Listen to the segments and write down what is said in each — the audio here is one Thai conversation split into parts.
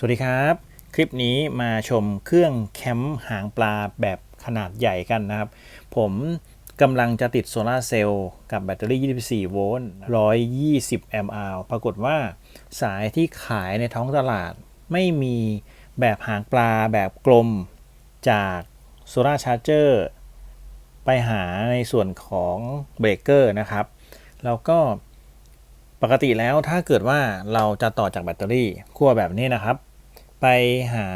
สวัสดีครับ คลิปนี้มาชมเครื่องแคมป์หางปลาแบบขนาดใหญ่กันนะครับ ผมกำลังจะติดโซลาเซลล์กับแบตเตอรี่ 24 โวลต์ 120 แอมป์อปรากฏว่าสายที่ขายในท้องตลาด ไม่มีแบบหางปลาแบบกลมจากโซลาชาร์เจอร์ไปหาในส่วนของเบรกเกอร์นะครับ แล้วก็ปกติแล้วถ้าเกิดว่าเราจะต่อจากแบตเตอรี่ขั้วแบบนี้นะครับ ไปหา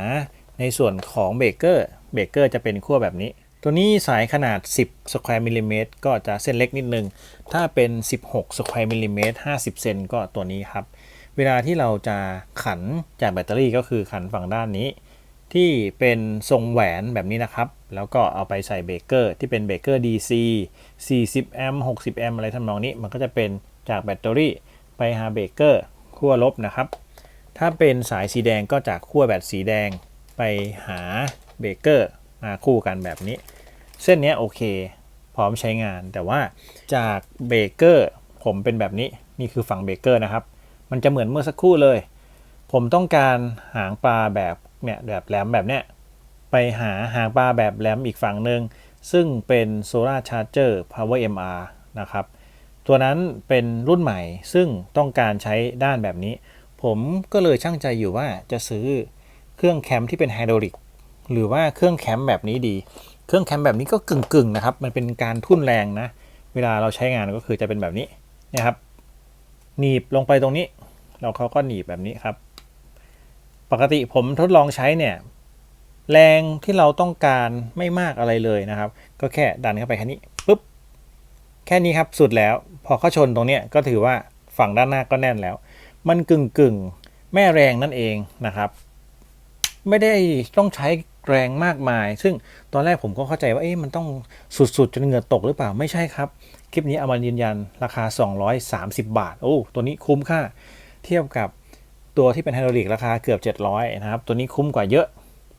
ในส่วนของเบเกอร์เบเกอร์จะเป็นขั้วแบบนี้ ตัวนี้สายขนาด 10 สแควร์มิลลิเมตรก็จะเส้นเล็กนิดนึง ถ้าเป็น 16 สแควร์มิลลิเมตร50 เซนก็ตัวนี้ครับ เวลาที่เราจะขันจากแบตเตอรี่ก็คือขันฝั่งด้านนี้ ที่เป็นทรงแหวนแบบนี้นะครับ แล้วก็เอาไปใส่เบเกอร์ที่เป็นเบเกอร์ DC 40 แอมป์ 60 แอมป์อะไรทำนองนี้ มันก็จะเป็นจากแบตเตอรี่ไปหาเบเกอร์ขั้วลบนะครับ ถ้าเป็นสายสีแดงก็จากขั้วแบตสีแดงไปหาเบเกอร์มาคู่กันแบบนี้ เส้นนี้โอเค พร้อมใช้งาน แต่ว่าจากเบเกอร์ผมเป็นแบบนี้นี่คือฝั่งเบเกอร์นะครับ มันจะเหมือนเมื่อสักครู่เลย ผมต้องการหางปลาแบบเนี่ยแบบแหลมแบบเนี้ยไปหาหางปลาแบบแหลมอีกฝั่งหนึ่งซึ่งเป็น Solar Charger Power MR นะครับ ตัวนั้นเป็นรุ่นใหม่ซึ่งต้องการใช้ด้านแบบนี้ ผมก็เลยช่างใจอยู่ว่าจะซื้อเครื่องแคมป์ที่เป็นไฮดรอลิกหรือว่าเครื่องแคมป์แบบนี้ดี เครื่องแคมป์แบบนี้ก็กึ่งๆนะครับ มันเป็นการทุ่นแรงนะ เวลาเราใช้งานก็คือจะเป็นแบบนี้นะครับ หนีบลงไปตรงนี้แล้วเขาก็หนีบแบบนี้ครับ ปกติผมทดลองใช้เนี่ยแรงที่เราต้องการไม่มากอะไรเลยนะครับ ก็แค่ดันเข้าไปแค่นี้ปุ๊บแค่นี้ครับสุดแล้ว พอเข้าชนตรงเนี้ยก็ถือว่าฝั่งด้านหน้าก็แน่นแล้ว มันกึ่งกึ่งแม่แรงนั่นเองนะครับ ไม่ได้ต้องใช้แรงมากมาย ซึ่งตอนแรกผมก็เข้าใจว่าเอ๊ะมันต้องสุดๆจนเหงื่อตกหรือเปล่าไม่ใช่ครับ คลิปนี้เอามายืนยันราคา 230 บาท โอ้ตัวนี้คุ้มค่า เทียบกับตัวที่เป็นไฮดรอลิกราคาเกือบ 700 นะครับ ตัวนี้คุ้มกว่าเยอะ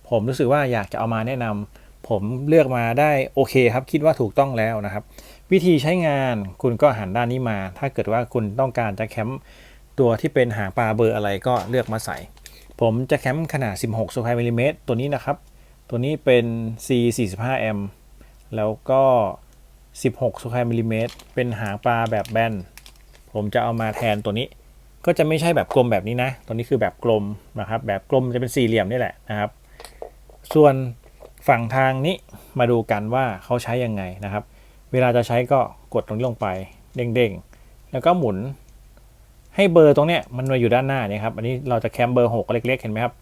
ผมรู้สึกว่าอยากจะเอามาแนะนำผมเลือกมาได้โอเคครับ คิดว่าถูกต้องแล้วนะครับ วิธีใช้งานคุณก็หันด้านนี้มา ถ้าเกิดว่าคุณต้องการจะแคมป์ ตัวที่เป็นหางปลาเบอร์อะไรก็เลือกมาใส่ ผมจะแคมป์ขนาด 16สแควร์มิลลิเมตรตัวนี้นะครับ ตัวนี้เป็น C 45แอมป์แล้วก็ 16สแควร์มิลลิเมตรเป็นหางปลาแบบแบน ผมจะเอามาแทนตัวนี้ ก็จะไม่ใช่แบบกลมแบบนี้นะ ตัวนี้คือแบบกลมนะครับ แบบกลมจะเป็นสี่เหลี่ยมนี่แหละนะครับ ส่วนฝั่งทางนี้มาดูกันว่าเขาใช้ยังไงนะครับ เวลาจะใช้ก็กดตรงนี้ลงไปเด้งๆ แล้วก็หมุน ให้เบอร์ตรงเนี้ยมันมาอยู่ด้านหน้านี่ครับอันนี้เราจะแคมเบอร์หกเล็กๆ เห็นไหมครับ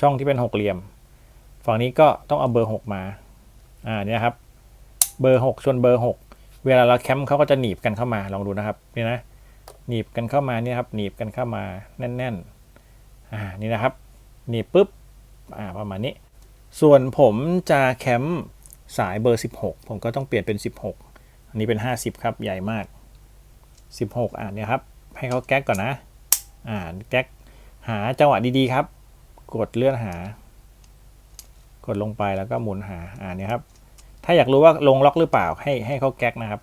ช่องที่เป็นหกเหลี่ยม ฝั่งนี้ก็ต้องเอาเบอร์หกมาอ่าเนี่ยครับเบอร์หกชนเบอร์หกเวลาเราแคมป์เขาก็จะหนีบกันเข้ามาลองดูนะครับนี่นะหนีบกันเข้ามาเนี่ยครับหนีบกันเข้ามาแน่นๆอ่านี่นะครับหนีบปุ๊บอ่าประมาณนี้ ส่วนผมจะแคมป์สายเบอร์ 16 ผมก็ต้องเปลี่ยนเป็น 16 อันนี้เป็น 50 ครับ ใหญ่มาก 16 อ่าเนี่ยครับ ให้เขาแก๊กก่อนนะ อ่าแก๊กหาจังหวะดีๆครับ กดเลื่อนหา กดลงไปแล้วก็หมุนหา อ่านี่ครับ ถ้าอยากรู้ว่าลงล็อกหรือเปล่าให้ให้เขาแก๊กนะครับ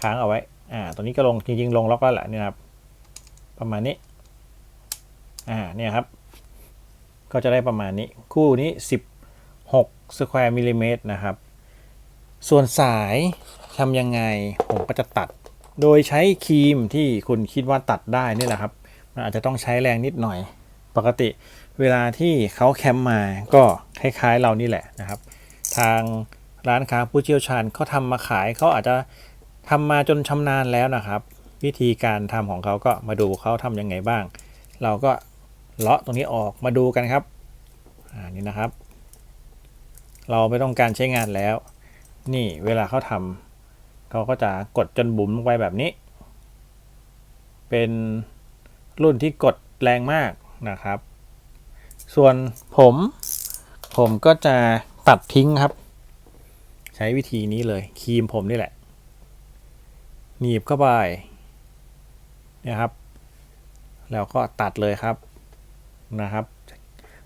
ค้างเอาไว้ อ่า ตัวนี้ก็ลงจริงๆ ลงล็อกแล้วแหละนี่ครับ ประมาณนี้ อ่า เนี่ยครับ ก็จะได้ประมาณนี้ คู่นี้ 16สแควร์มิลลิเมตรนะครับ ส่วนสายทำยังไง ผมก็จะตัด โดยใช้ครีมที่คุณคิดว่าตัดได้นี่แหละครับมันอาจจะต้องใช้แรงนิดหน่อย ปกติเวลาที่เขาแคมป์มาก็คล้ายๆเรานี่แหละนะครับ ทางร้านค้าผู้เชี่ยวชาญเขาทำมาขายเขาอาจจะทำมาจนชำนาญแล้วนะครับ วิธีการทำของเขาก็มาดูเขาทำยังไงบ้าง เราก็เลาะตรงนี้ออกมาดูกันครับอ่านี่นะครับ เราไม่ต้องการใช้งานแล้ว นี่เวลาเขาทำ เขาก็จะกดจนบุ๋มลงไปแบบนี้ เป็นรุ่นที่กดแรงมากนะครับ ส่วนผมผมก็จะตัดทิ้งครับ ใช้วิธีนี้เลยครีมผมนี่แหละ หนีบเข้าไปนะครับ แล้วก็ตัดเลยครับนะครับ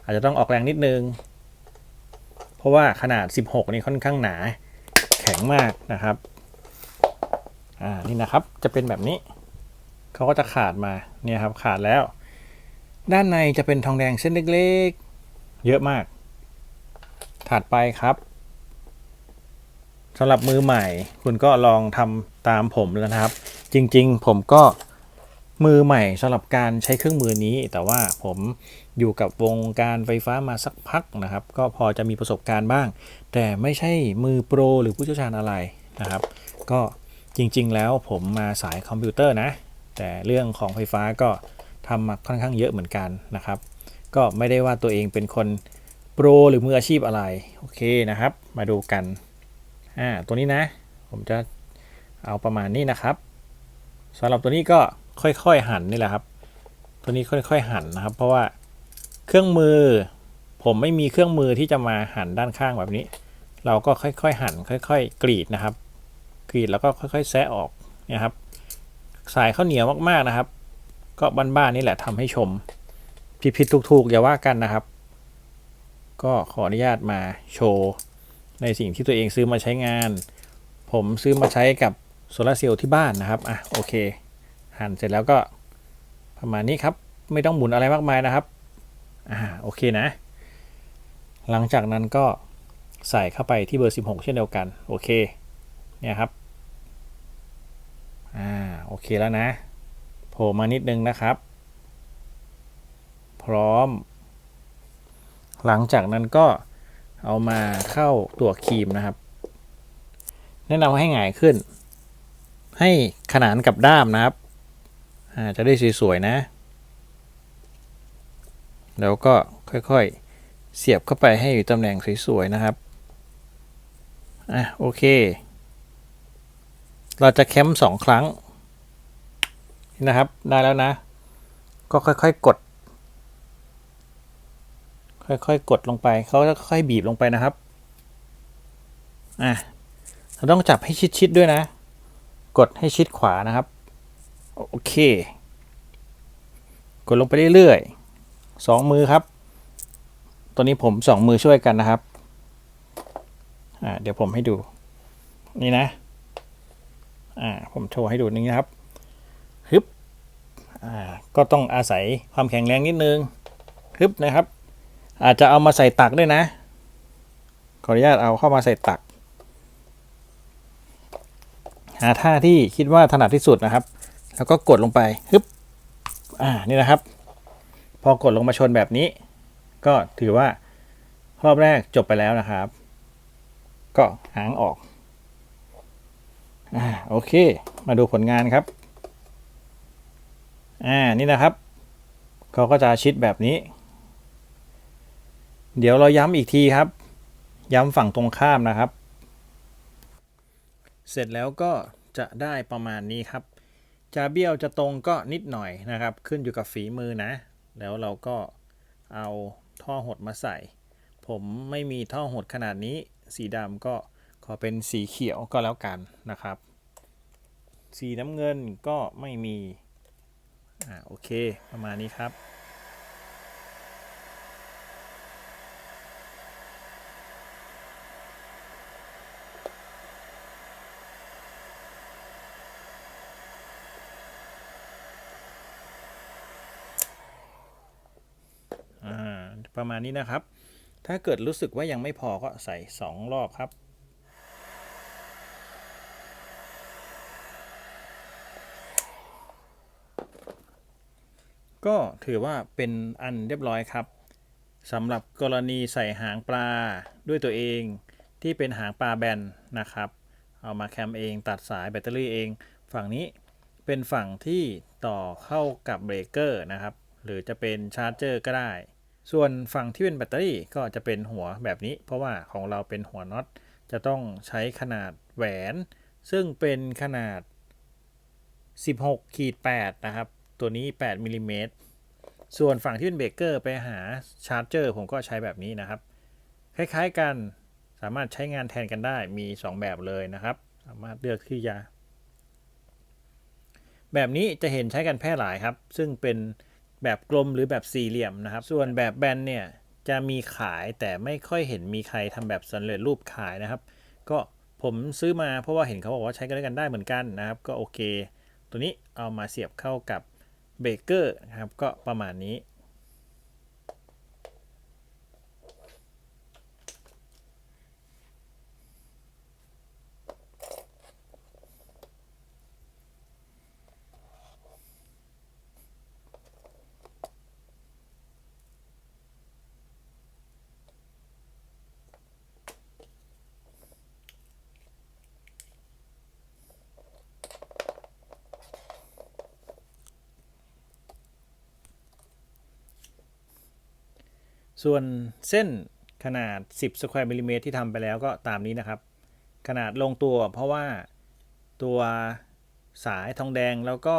อาจจะต้องออกแรงนิดนึง เพราะว่าขนาด 16 นี่ค่อนข้างหนาแข็งมากนะครับ อ่านี่นะครับจะเป็นแบบนี้เขาก็จะขาดมาเนี่ยครับขาดแล้ว ด้านในจะเป็นทองแดงเส้นเล็กๆ เยอะมาก ถัดไปครับสำหรับมือใหม่ คุณก็ลองทำตามผมแล้วนะครับ จริงๆ ผมก็มือใหม่สำหรับการใช้เครื่องมือนี้ แต่ว่าผมอยู่กับวงการไฟฟ้ามาสักพักนะครับ ก็พอจะมีประสบการณ์บ้าง แต่ไม่ใช่มือโปรหรือผู้เชี่ยวชาญอะไรนะครับ ก็ จริง ๆ แล้วผมมาสายคอมพิวเตอร์นะ แต่เรื่องของไฟฟ้าก็ทำมาค่อนข้างเยอะเหมือนกันนะครับ ก็ไม่ได้ว่าตัวเองเป็นคนโปรหรือมืออาชีพอะไร โอเคนะครับ มาดูกัน อ่า ตัวนี้นะ ผมจะเอาประมาณนี้นะครับสำหรับตัวนี้ก็ค่อยๆหั่นนี่แหละครับ ตัวนี้ค่อยๆหั่นนะครับ เพราะว่าเครื่องมือ ผมไม่มีเครื่องมือที่จะมาหั่นด้านข้างแบบนี้ เราก็ค่อยๆหั่นค่อย ๆ กรีดนะครับ กรีดแล้วก็ค่อยๆแซะออกนะครับ สายข้าวเหนียวมากๆนะครับ ก็บ้านๆนี่แหละทำให้ชม ผิดๆถูกๆอย่าว่ากันนะครับ ก็ขออนุญาตมาโชว์ในสิ่งที่ตัวเองซื้อมาใช้งาน ผมซื้อมาใช้กับโซลาร์เซลล์ที่บ้านนะครับอะโอเค หั่นเสร็จแล้วก็ประมาณนี้ครับ ไม่ต้องหมุนอะไรมากมายนะครับอ่าโอเคนะ หลังจากนั้นก็ใส่เข้าไปที่เบอร์ 16 เช่นเดียวกัน โอเค เนี่ยครับ อ่าโอเคแล้วนะโผล่มานิดนึงนะครับ พร้อม หลังจากนั้นก็เอามาเข้าตัวครีมนะครับ แนะนำให้หงายขึ้น ให้ขนานกับด้ามนะครับอ่าจะได้สวยๆนะ แล้วก็ค่อยๆ เสียบเข้าไปให้อยู่ตำแหน่งสวยๆนะครับอะโอเค เราจะแคมสองครั้งนี่นะครับได้แล้วนะ ก็ค่อยๆกด ค่อยๆกดลงไปเขาจะค่อยๆบีบลงไปนะครับอะเราต้องจับให้ชิดๆด้วยนะ กดให้ชิดขวานะครับโอเค กดลงไปเรื่อยๆสองมือครับตัวนี้ผมสองมือช่วยกันนะครับอ่าเดี๋ยวผมให้ดูนี่นะ อ่าผมโชว์ให้ดูนี่นะครับฮึบอ่าก็ต้องอาศัยความแข็งแรงนิดนึงฮึบนะครับ อาจจะเอามาใส่ตักด้วยนะ ขออนุญาตเอาเข้ามาใส่ตัก หาท่าที่คิดว่าถนัดที่สุดนะครับ แล้วก็กดลงไปฮึบอ่านี่นะครับ พอกดลงมาชนแบบนี้ ก็ถือว่ารอบแรกจบไปแล้วนะครับ ก็หางออก อ่าโอเค มาดูผลงานครับ อ่านี่นะครับ เขาก็จะชิดแบบนี้ เดี๋ยวเราย้ำอีกทีครับ ย้ำฝั่งตรงข้ามนะครับ เสร็จแล้วก็จะได้ประมาณนี้ครับ จะเบี้ยวจะตรงก็นิดหน่อยนะครับ ขึ้นอยู่กับฝีมือนะ แล้วเราก็เอาท่อหดมาใส่ ผมไม่มีท่อหดขนาดนี้ สีดำก็ขอเป็นสีเขียวก็แล้วกันนะครับ สีน้ำเงินก็ไม่มี อ่าโอเค ประมาณนี้ครับอ่าประมาณนี้นะครับ ถ้าเกิดรู้สึกว่ายังไม่พอก็ใส่ 2 รอบครับ ก็ถือว่าเป็นอันเรียบร้อยครับสำหรับกรณีใส่หางปลาด้วยตัวเองที่เป็นหางปลาแบนนะครับ เอามาแคมเองตัดสายแบตเตอรี่เอง ฝั่งนี้เป็นฝั่งที่ต่อเข้ากับเบรกเกอร์นะครับ หรือจะเป็นชาร์จเจอร์ก็ได้ ส่วนฝั่งที่เป็นแบตเตอรี่ก็จะเป็นหัวแบบนี้ เพราะว่าของเราเป็นหัวน็อตจะต้องใช้ขนาดแหวน ซึ่งเป็นขนาด 16ขีด8นะครับ ตัวนี้8มิลลิเมตรส่วนฝั่งที่เป็นเบรกเกอร์ไปหาชาร์จเจอร์ผมก็ใช้แบบนี้นะครับ คล้ายๆกันสามารถใช้งานแทนกันได้มี 2 แบบเลยนะครับ สามารถเลือกที่จะแบบนี้จะเห็นใช้กันแพร่หลายครับ ซึ่งเป็นแบบกลมหรือแบบสี่เหลี่ยมนะครับ ส่วนแบบแบนเนี่ยจะมีขายแต่ไม่ค่อยเห็นมีใครทำแบบสำเร็จรูปขายนะครับ ก็ผมซื้อมาเพราะว่าเห็นเขาบอกว่าใช้กันด้กันได้เหมือนกันนะครับ ก็โอเค ตัวนี้เอามาเสียบเข้ากับ เบรกเกอร์นะครับก็ประมาณนี้ ส่วนเส้นขนาด 10 สแควร์มิลลิเมตรที่ทำไปแล้วก็ตามนี้นะครับ ขนาดลงตัวเพราะว่าตัวสายทองแดงแล้วก็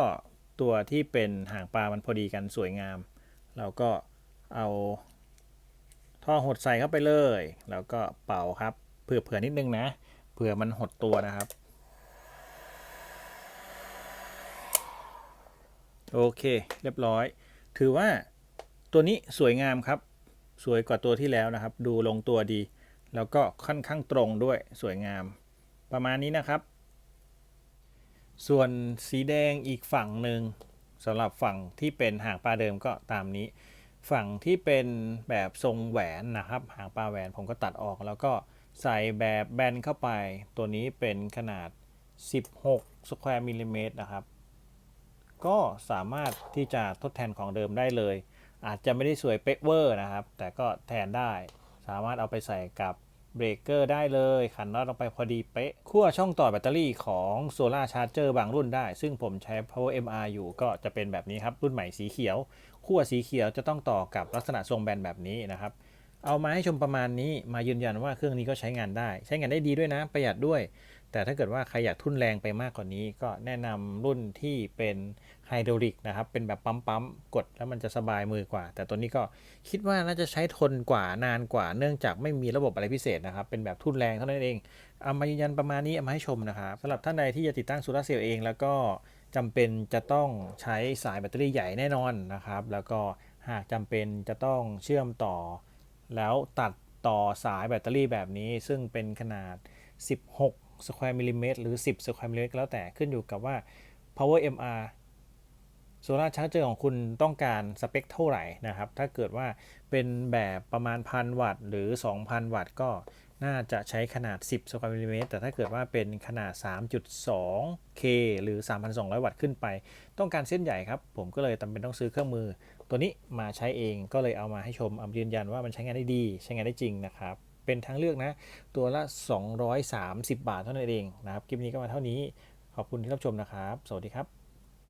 ตัวที่เป็นหางปลามันพอดีกันสวยงาม เราก็เอาท่อหดใส่เข้าไปเลย แล้วก็เป่าครับเผื่อเผื่อนิดนึงนะเผื่อมันหดตัวนะครับ โอเค เรียบร้อย ถือว่าตัวนี้สวยงามครับ สวยกว่าตัวที่แล้วนะครับ ดูลงตัวดี แล้วก็ค่อนข้างตรงด้วยสวยงาม ประมาณนี้นะครับ ส่วนสีแดงอีกฝั่งหนึ่งสำหรับฝั่งที่เป็นหางปลาเดิมก็ตามนี้ ฝั่งที่เป็นแบบทรงแหวนนะครับ หางปลาแหวนผมก็ตัดออก แล้วก็ใส่แบบแบนเข้าไป ตัวนี้เป็นขนาด 16สแควร์มิลลิเมตรนะครับ ก็สามารถที่จะทดแทนของเดิมได้เลย อาจจะไม่ได้สวยเป๊ะเวอร์นะครับ แต่ก็แทนได้ สามารถเอาไปใส่กับเบรกเกอร์ได้เลยขันน็อตลงไปพอดีเป๊ะขั้วช่องต่อแบตเตอรี่ของโซลาชาร์เจอร์บางรุ่นได้ ซึ่งผมใช้ Power MR อยู่ก็จะเป็นแบบนี้ครับ รุ่นใหม่สีเขียวขั้วสีเขียวจะต้องต่อกับลักษณะทรงแบนแบบนี้นะครับ เอามาให้ชมประมาณนี้มายืนยันว่าเครื่องนี้ก็ใช้งานได้ ใช้งานได้ดีด้วยนะ ประหยัดด้วย แต่ถ้าเกิดว่าใครอยากทุ่นแรงไปมากกว่านี้ ก็แนะนำรุ่นที่เป็นไฮดรอลิกนะครับ เป็นแบบปั๊มๆ กดแล้วมันจะสบายมือกว่า แต่ตัวนี้ก็คิดว่าน่าจะใช้ทนกว่านานกว่า เนื่องจากไม่มีระบบอะไรพิเศษนะครับ เป็นแบบทุ่นแรงเท่านั้นเอง เอามายืนยันประมาณนี้เอามาให้ชมนะครับสำหรับท่านใดที่จะติดตั้งโซลาร์เซลล์เองแล้วก็จำเป็นจะต้องใช้สายแบตเตอรี่ใหญ่แน่นอนนะครับ แล้วก็หากจำเป็นจะต้องเชื่อมต่อ แล้วตัดต่อสายแบตเตอรี่แบบนี้ ซึ่งเป็นขนาด 16 สแควร์มิลลิเมตรหรือ 10สแควร์มิลลิเมตรแล้วแต่ขึ้นอยู่กับว่า power MR โซลาร์ชาร์เจอร์ของคุณต้องการสเปคเท่าไหร่นะครับ ถ้าเกิดว่าเป็นแบบประมาณ 1,000 วัตต์ หรือ 2,000 วัตต์ ก็น่าจะใช้ขนาด 10สแควร์มิลลิเมตรแต่ถ้าเกิดว่าเป็นขนาด 3.2K หรือ 3,200 วัตต์ขึ้นไป ต้องการเส้นใหญ่ครับ ผมก็เลยจำเป็นต้องซื้อเครื่องมือ ตัวนี้มาใช้เองก็เลยเอามาให้ชมอามายืนยันว่ามันใช้งานได้ดี ใช้งานได้จริงนะครับ เป็นทางเลือกนะ ตัวละ 230 บาทเท่านั้นเองนะครับ คลิปนี้ก็มาเท่านี้ ขอบคุณที่รับชมนะครับ สวัสดีครับ